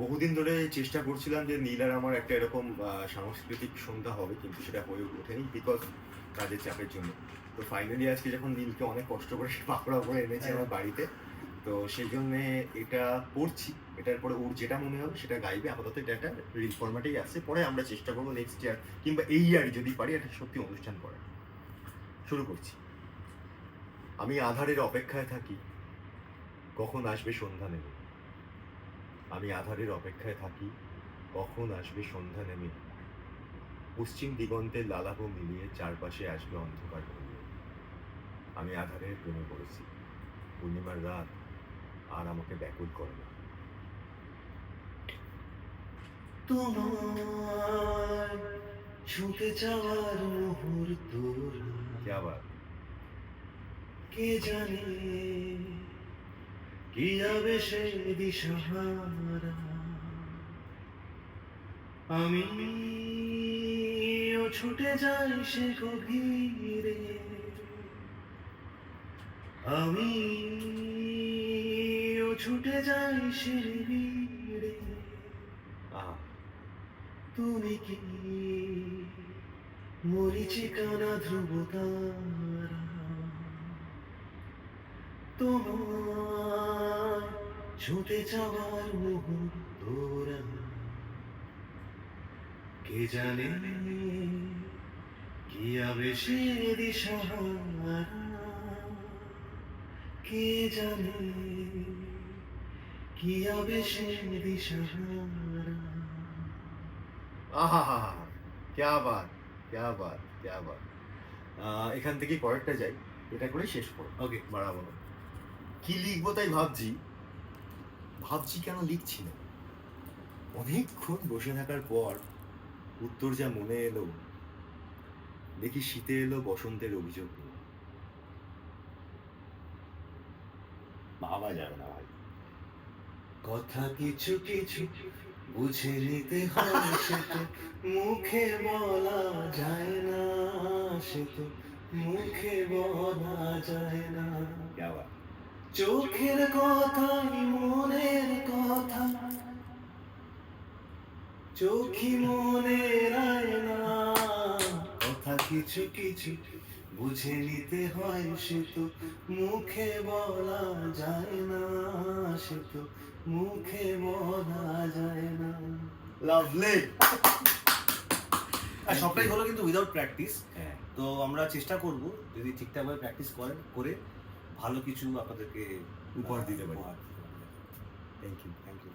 বহুদিন ধরে চেষ্টা করছিলাম যে নীল আর আমার একটা এরকম সাংস্কৃতিক সন্ধ্যা হবে, কিন্তু সেটা হয়ে ওঠেনি বিকজ কাজের চাপের জন্য। তো ফাইনালি আজকে যখন নীলকে অনেক কষ্ট করে পাকড়া করে এনেছে আমার বাড়িতে, তো সেই জন্য এটা করছি। এটার পরে ওর যেটা মনে হবে সেটা গাইবে। আপাতত এটা একটা রিল ফরম্যাটেই আছে। পরে আমরা চেষ্টা করব নেক্সট ইয়ার কিংবা এই ইয়ার যদি পারি একটা সত্যি অনুষ্ঠান করার। শুরু করছি। আমি আধারের অপেক্ষায় থাকি। কখন আসবে সন্ধ্যা নেমে? আমি আধারের অপেক্ষায় থাকি কখন আসবে সন্ধ্যা নেমে। পশ্চিম দিগন্তের লালাভ মিলিয়ে চারপাশে আসবে অন্ধকার আমি আধারের প্রেমে পড়েছি। পূর্ণিমার রাত আর আমাকে ব্যাকুল করে না। তোমার ছুটে যাওয়ার মুহূর্ত আবার? কে জানে? কি যাবে সে দিশাহারা। আমি ছুটে যাই সে গভীরে। আমি ছুটে যাই সে ভিড়ে তুমি কি মরিচিকানা ধ্রুব তারা তোমার ছুটে যাওয়ার মুহূর্তরা কে জানে কি হবে আবেশে দিশাহারা কে জানে কি হবে আবেশে দিশাহারা আহা হা হা ক্যা বাত ক্যা বাত ক্যা বাত এখান থেকে পরেরটা যাই। এটা করে শেষ করো ওকে বাড়াবো। কি লিখব তাই ভাবছি। ভাবছি কেন লিখছি না। অনেকক্ষণ বসে থাকার পর উত্তর যা মনে এলো দেখি শীতে এলো বসন্তের অভিযোগ। ভাবা যাবে না ভাই। কথা কিছু কিছু বুঝে নিতে হয় মুখে বলা যায় না সে তো মুখে বলা যায় না। চোখের কথাই চোখই মনে না। কথা কিছু কিছু বুঝে নিতে হয় সে তো মুখে বলা যায় না সে তো মুখে বলা যায় না। লাভলি। সবটাই হলো কিন্তু উইদাউট প্র্যাকটিস হ্যাঁ। তো আমরা চেষ্টা করব যদি ঠিকঠাকভাবে প্র্যাকটিস করেন করে ভালো কিছু আপনাদেরকে উপহার দিতে পারি। দিতে পারি। Thank you